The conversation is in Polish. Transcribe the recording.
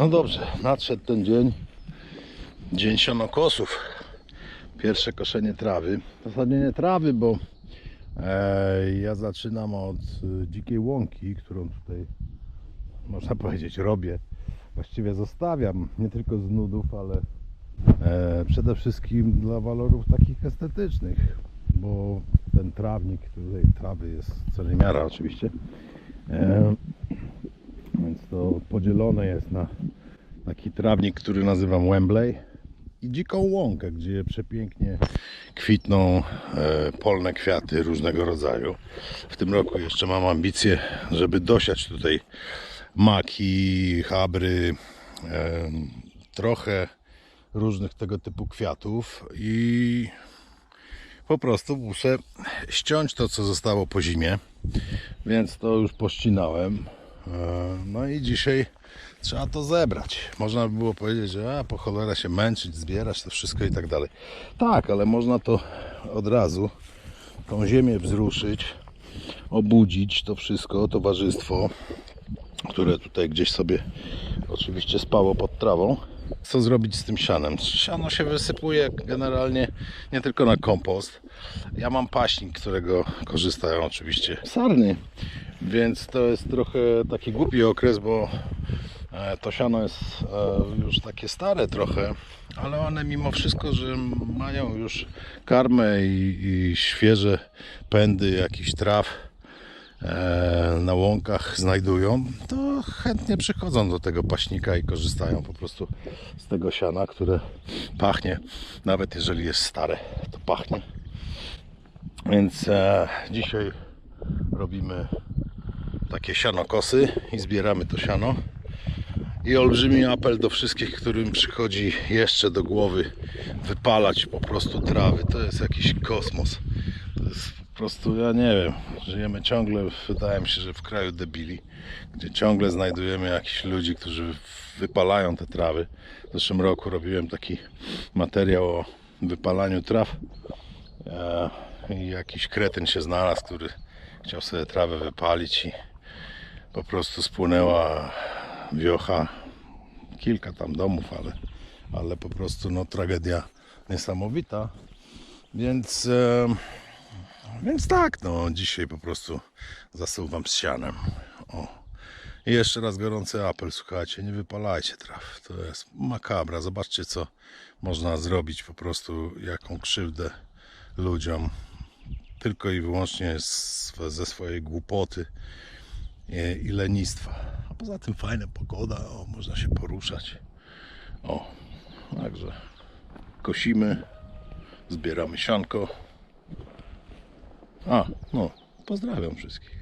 No dobrze, nadszedł ten dzień. Dzień sianokosów. Pierwsze koszenie trawy. W zasadzie nie trawy, bo e, ja zaczynam od e, dzikiej łąki, którą tutaj można powiedzieć robię. Właściwie zostawiam nie tylko z nudów, ale e, przede wszystkim dla walorów takich estetycznych, bo ten trawnik, tutaj trawy jest co niemiara oczywiście. E, to podzielone jest na taki trawnik, który nazywam Wembley i dziką łąkę, gdzie przepięknie kwitną e, polne kwiaty różnego rodzaju. W tym roku jeszcze mam ambicje, żeby dosiać tutaj maki, chabry, e, trochę różnych tego typu kwiatów i po prostu muszę ściąć to, co zostało po zimie, więc to już pościnałem. E, No i dzisiaj trzeba to zebrać. Można by było powiedzieć, że a, po cholera się męczyć, zbierać to wszystko i tak dalej. Tak, ale można to od razu, tą ziemię wzruszyć, obudzić to wszystko, towarzystwo, które tutaj gdzieś sobie oczywiście spało pod trawą. Co zrobić z tym sianem? Siano się wysypuje generalnie nie tylko na kompost. Ja mam paśnik, którego korzystają oczywiście sarny, więc to jest trochę taki głupi okres, bo e, to siano jest e, już takie stare trochę, ale one mimo wszystko, że mają już karmę i, i świeże pędy jakichś traw, e, na łąkach znajdują, to chętnie przychodzą do tego paśnika i korzystają po prostu z tego siana, które pachnie, nawet jeżeli jest stare, to pachnie. Więc dzisiaj robimy takie sianokosy i zbieramy to siano. I olbrzymi apel do wszystkich, którym przychodzi jeszcze do głowy wypalać po prostu trawy. To jest jakiś kosmos. To jest po prostu, ja nie wiem, żyjemy ciągle, wydaje mi się, że w kraju debili, gdzie ciągle znajdujemy jakichś ludzi, którzy wypalają te trawy. W zeszłym roku robiłem taki materiał o wypalaniu traw e, i jakiś kretyn się znalazł, który chciał sobie trawę wypalić i po prostu spłynęła wiocha, kilka tam domów, ale, ale po prostu no, tragedia niesamowita. Więc, e, więc tak, no dzisiaj po prostu zasuwam z sianem. O. I jeszcze raz gorący apel, słuchajcie, nie wypalajcie traw. To jest makabra. Zobaczcie, co można zrobić po prostu, jaką krzywdę ludziom. Tylko i wyłącznie z, ze swojej głupoty i lenistwa. A poza tym fajna pogoda, o, można się poruszać. O, także kosimy, zbieramy sianko. A, no, pozdrawiam wszystkich.